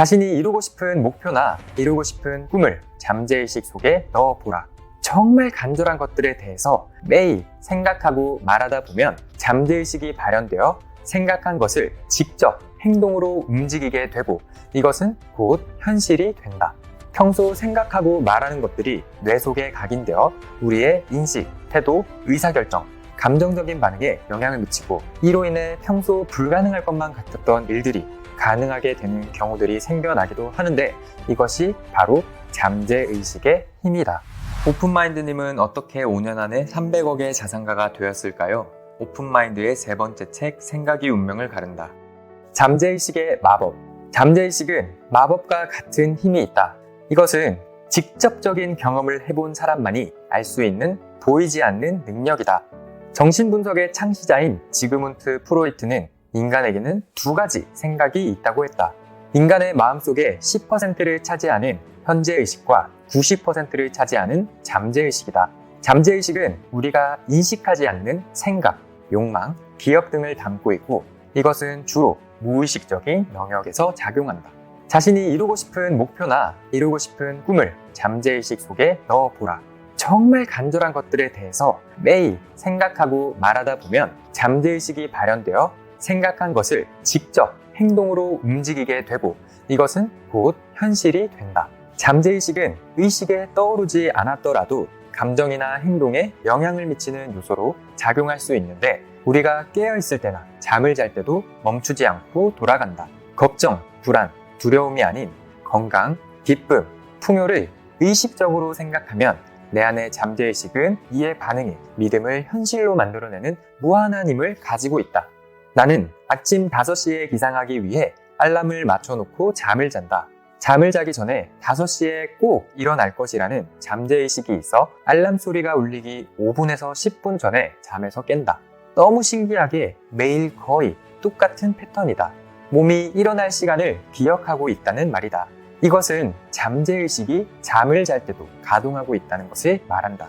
자신이 이루고 싶은 목표나 이루고 싶은 꿈을 잠재의식 속에 넣어보라. 정말 간절한 것들에 대해서 매일 생각하고 말하다 보면 잠재의식이 발현되어 생각한 것을 직접 행동으로 움직이게 되고 이것은 곧 현실이 된다. 평소 생각하고 말하는 것들이 뇌 속에 각인되어 우리의 인식, 태도, 의사결정, 감정적인 반응에 영향을 미치고 이로 인해 평소 불가능할 것만 같았던 일들이 가능하게 되는 경우들이 생겨나기도 하는데 이것이 바로 잠재의식의 힘이다. 오픈마인드님은 어떻게 5년 안에 300억의 자산가가 되었을까요? 오픈마인드의 세 번째 책 생각이 운명을 가른다. 잠재의식의 마법. 잠재의식은 마법과 같은 힘이 있다. 이것은 직접적인 경험을 해본 사람만이 알 수 있는 보이지 않는 능력이다. 정신분석의 창시자인 지그문트 프로이트는 인간에게는 두 가지 생각이 있다고 했다. 인간의 마음속에 10%를 차지하는 현재의식과 90%를 차지하는 잠재의식이다. 잠재의식은 우리가 인식하지 않는 생각, 욕망, 기억 등을 담고 있고 이것은 주로 무의식적인 영역에서 작용한다. 자신이 이루고 싶은 목표나 이루고 싶은 꿈을 잠재의식 속에 넣어보라. 정말 간절한 것들에 대해서 매일 생각하고 말하다 보면 잠재의식이 발현되어 생각한 것을 직접 행동으로 움직이게 되고 이것은 곧 현실이 된다. 잠재의식은 의식에 떠오르지 않았더라도 감정이나 행동에 영향을 미치는 요소로 작용할 수 있는데 우리가 깨어있을 때나 잠을 잘 때도 멈추지 않고 돌아간다. 걱정, 불안, 두려움이 아닌 건강, 기쁨, 풍요를 의식적으로 생각하면 내 안의 잠재의식은 이에 반응해 믿음을 현실로 만들어내는 무한한 힘을 가지고 있다. 나는 아침 5시에 기상하기 위해 알람을 맞춰놓고 잠을 잔다. 잠을 자기 전에 5시에 꼭 일어날 것이라는 잠재의식이 있어 알람 소리가 울리기 5분에서 10분 전에 잠에서 깬다. 너무 신기하게 매일 거의 똑같은 패턴이다. 몸이 일어날 시간을 기억하고 있다는 말이다. 이것은 잠재의식이 잠을 잘 때도 가동하고 있다는 것을 말한다.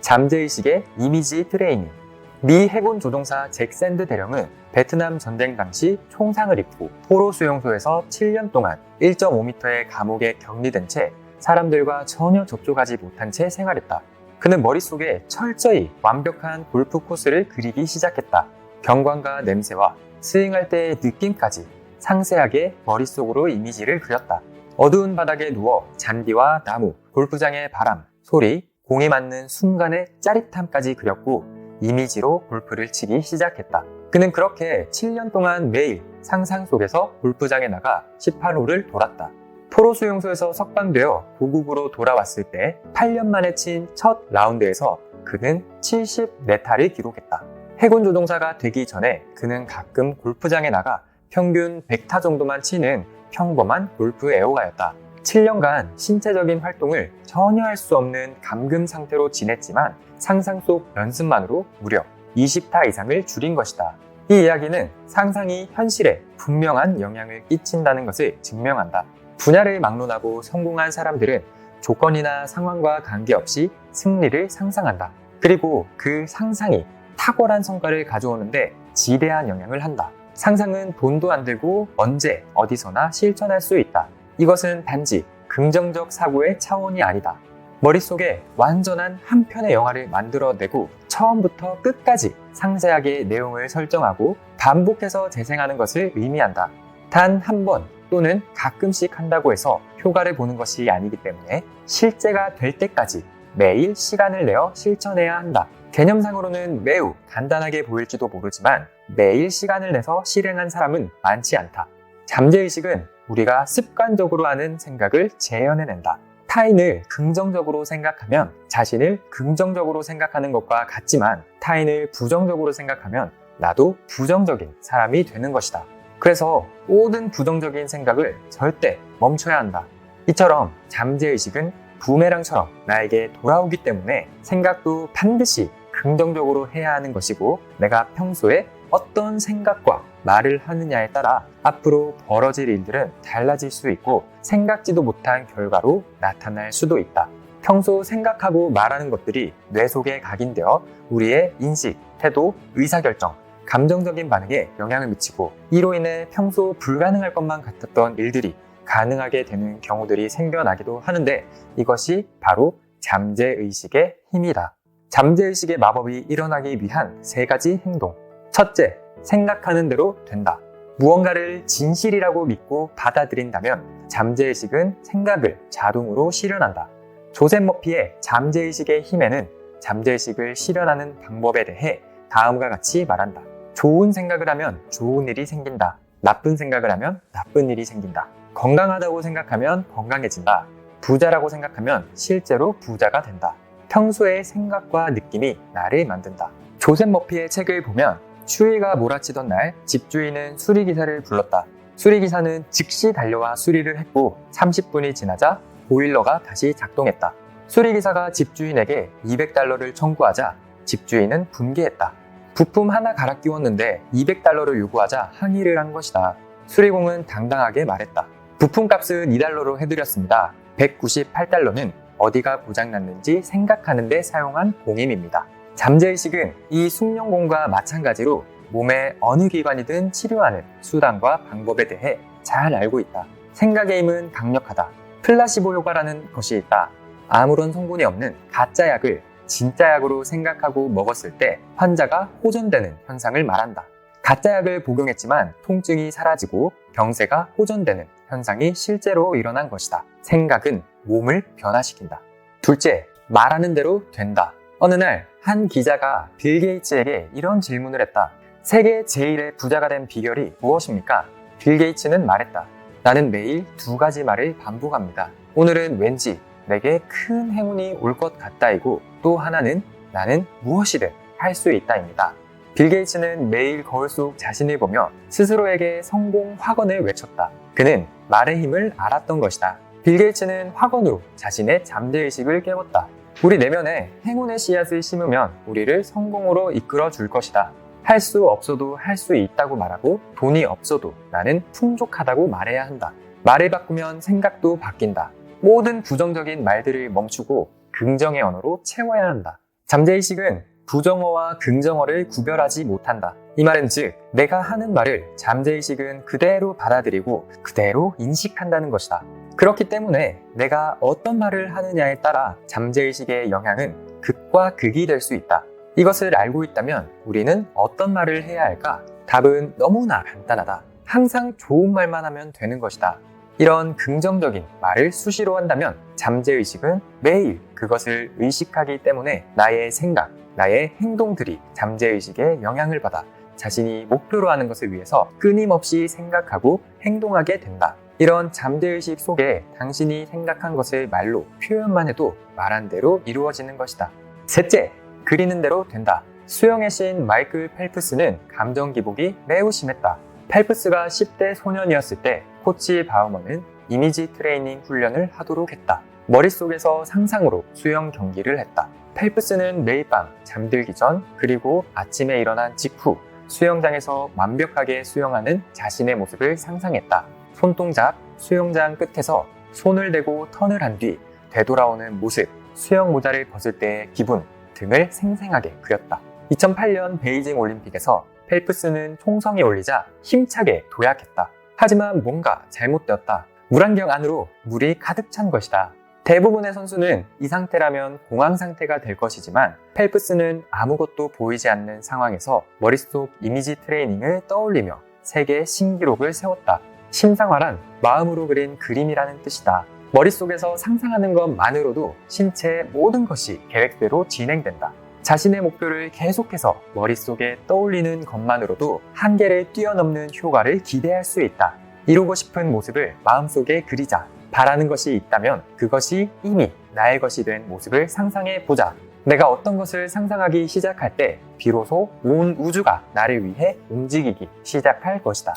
잠재의식의 이미지 트레이닝. 미 해군 조종사 잭 샌드 대령은 베트남 전쟁 당시 총상을 입고 포로 수용소에서 7년 동안 1.5m의 감옥에 격리된 채 사람들과 전혀 접촉하지 못한 채 생활했다. 그는 머릿속에 철저히 완벽한 골프 코스를 그리기 시작했다. 경관과 냄새와 스윙할 때의 느낌까지 상세하게 머릿속으로 이미지를 그렸다. 어두운 바닥에 누워 잔디와 나무, 골프장의 바람, 소리, 공이 맞는 순간의 짜릿함까지 그렸고 이미지로 골프를 치기 시작했다. 그는 그렇게 7년 동안 매일 상상 속에서 골프장에 나가 18홀을 돌았다. 포로 수용소에서 석방되어 고국으로 돌아왔을 때 8년 만에 친 첫 라운드에서 그는 74타를 기록했다. 해군 조종사가 되기 전에 그는 가끔 골프장에 나가 평균 100타 정도만 치는 평범한 골프 애호가였다. 7년간 신체적인 활동을 전혀 할 수 없는 감금 상태로 지냈지만 상상 속 연습만으로 무려 20타 이상을 줄인 것이다. 이 이야기는 상상이 현실에 분명한 영향을 끼친다는 것을 증명한다. 분야를 막론하고 성공한 사람들은 조건이나 상황과 관계없이 승리를 상상한다. 그리고 그 상상이 탁월한 성과를 가져오는데 지대한 영향을 한다. 상상은 돈도 안 들고 언제 어디서나 실천할 수 있다. 이것은 단지 긍정적 사고의 차원이 아니다. 머릿속에 완전한 한 편의 영화를 만들어내고 처음부터 끝까지 상세하게 내용을 설정하고 반복해서 재생하는 것을 의미한다. 단 한 번 또는 가끔씩 한다고 해서 효과를 보는 것이 아니기 때문에 실제가 될 때까지 매일 시간을 내어 실천해야 한다. 개념상으로는 매우 간단하게 보일지도 모르지만 매일 시간을 내서 실행한 사람은 많지 않다. 잠재의식은 우리가 습관적으로 하는 생각을 재현해낸다. 타인을 긍정적으로 생각하면 자신을 긍정적으로 생각하는 것과 같지만 타인을 부정적으로 생각하면 나도 부정적인 사람이 되는 것이다. 그래서 모든 부정적인 생각을 절대 멈춰야 한다. 이처럼 잠재의식은 부메랑처럼 나에게 돌아오기 때문에 생각도 반드시 긍정적으로 해야 하는 것이고 내가 평소에 어떤 생각과 말을 하느냐에 따라 앞으로 벌어질 일들은 달라질 수 있고 생각지도 못한 결과로 나타날 수도 있다. 평소 생각하고 말하는 것들이 뇌 속에 각인되어 우리의 인식, 태도, 의사결정, 감정적인 반응에 영향을 미치고 이로 인해 평소 불가능할 것만 같았던 일들이 가능하게 되는 경우들이 생겨나기도 하는데 이것이 바로 잠재의식의 힘이다. 잠재의식의 마법이 일어나기 위한 세 가지 행동. 첫째, 생각하는 대로 된다. 무언가를 진실이라고 믿고 받아들인다면 잠재의식은 생각을 자동으로 실현한다. 조셉 머피의 잠재의식의 힘에는 잠재의식을 실현하는 방법에 대해 다음과 같이 말한다. 좋은 생각을 하면 좋은 일이 생긴다. 나쁜 생각을 하면 나쁜 일이 생긴다. 건강하다고 생각하면 건강해진다. 부자라고 생각하면 실제로 부자가 된다. 평소의 생각과 느낌이 나를 만든다. 조셉 머피의 책을 보면 추위가 몰아치던 날 집주인은 수리기사를 불렀다. 수리기사는 즉시 달려와 수리를 했고 30분이 지나자 보일러가 다시 작동했다. 수리기사가 집주인에게 200달러를 청구하자 집주인은 분개했다. 부품 하나 갈아 끼웠는데 200달러를 요구하자 항의를 한 것이다. 수리공은 당당하게 말했다. 부품값은 2달러로 해드렸습니다. 198달러는 어디가 고장났는지 생각하는데 사용한 공임입니다. 잠재의식은 이 숙련공과 마찬가지로 몸의 어느 기관이든 치료하는 수단과 방법에 대해 잘 알고 있다. 생각의 힘은 강력하다. 플라시보 효과라는 것이 있다. 아무런 성분이 없는 가짜 약을 진짜 약으로 생각하고 먹었을 때 환자가 호전되는 현상을 말한다. 가짜 약을 복용했지만 통증이 사라지고 병세가 호전되는 현상이 실제로 일어난 것이다. 생각은 몸을 변화시킨다. 둘째, 말하는 대로 된다. 어느 날 한 기자가 빌 게이츠에게 이런 질문을 했다. 세계 제일의 부자가 된 비결이 무엇입니까? 빌 게이츠는 말했다. 나는 매일 두 가지 말을 반복합니다. 오늘은 왠지 내게 큰 행운이 올 것 같다이고 또 하나는 나는 무엇이든 할 수 있다입니다. 빌 게이츠는 매일 거울 속 자신을 보며 스스로에게 성공 확언을 외쳤다. 그는 말의 힘을 알았던 것이다. 빌 게이츠는 확언으로 자신의 잠재의식을 깨웠다. 우리 내면에 행운의 씨앗을 심으면 우리를 성공으로 이끌어 줄 것이다. 할 수 없어도 할 수 있다고 말하고 돈이 없어도 나는 풍족하다고 말해야 한다. 말을 바꾸면 생각도 바뀐다. 모든 부정적인 말들을 멈추고 긍정의 언어로 채워야 한다. 잠재의식은 부정어와 긍정어를 구별하지 못한다. 이 말은 즉, 내가 하는 말을 잠재의식은 그대로 받아들이고 그대로 인식한다는 것이다. 그렇기 때문에 내가 어떤 말을 하느냐에 따라 잠재의식의 영향은 극과 극이 될 수 있다. 이것을 알고 있다면 우리는 어떤 말을 해야 할까? 답은 너무나 간단하다. 항상 좋은 말만 하면 되는 것이다. 이런 긍정적인 말을 수시로 한다면 잠재의식은 매일 그것을 의식하기 때문에 나의 생각, 나의 행동들이 잠재의식에 영향을 받아 자신이 목표로 하는 것을 위해서 끊임없이 생각하고 행동하게 된다. 이런 잠재의식 속에 당신이 생각한 것을 말로 표현만 해도 말한 대로 이루어지는 것이다. 셋째, 그리는 대로 된다. 수영의 신 마이클 펠프스는 감정 기복이 매우 심했다. 펠프스가 10대 소년이었을 때 코치 바우머는 이미지 트레이닝 훈련을 하도록 했다. 머릿속에서 상상으로 수영 경기를 했다. 펠프스는 매일 밤 잠들기 전 그리고 아침에 일어난 직후 수영장에서 완벽하게 수영하는 자신의 모습을 상상했다. 손동작, 수영장 끝에서 손을 대고 턴을 한 뒤 되돌아오는 모습, 수영 모자를 벗을 때의 기분 등을 생생하게 그렸다. 2008년 베이징 올림픽에서 펠프스는 총성이 올리자 힘차게 도약했다. 하지만 뭔가 잘못되었다. 물안경 안으로 물이 가득 찬 것이다. 대부분의 선수는 이 상태라면 공황 상태가 될 것이지만 펠프스는 아무것도 보이지 않는 상황에서 머릿속 이미지 트레이닝을 떠올리며 세계 신기록을 세웠다. 심상화란 마음으로 그린 그림이라는 뜻이다. 머릿속에서 상상하는 것만으로도 신체의 모든 것이 계획대로 진행된다. 자신의 목표를 계속해서 머릿속에 떠올리는 것만으로도 한계를 뛰어넘는 효과를 기대할 수 있다. 이루고 싶은 모습을 마음속에 그리자. 바라는 것이 있다면 그것이 이미 나의 것이 된 모습을 상상해 보자. 내가 어떤 것을 상상하기 시작할 때 비로소 온 우주가 나를 위해 움직이기 시작할 것이다.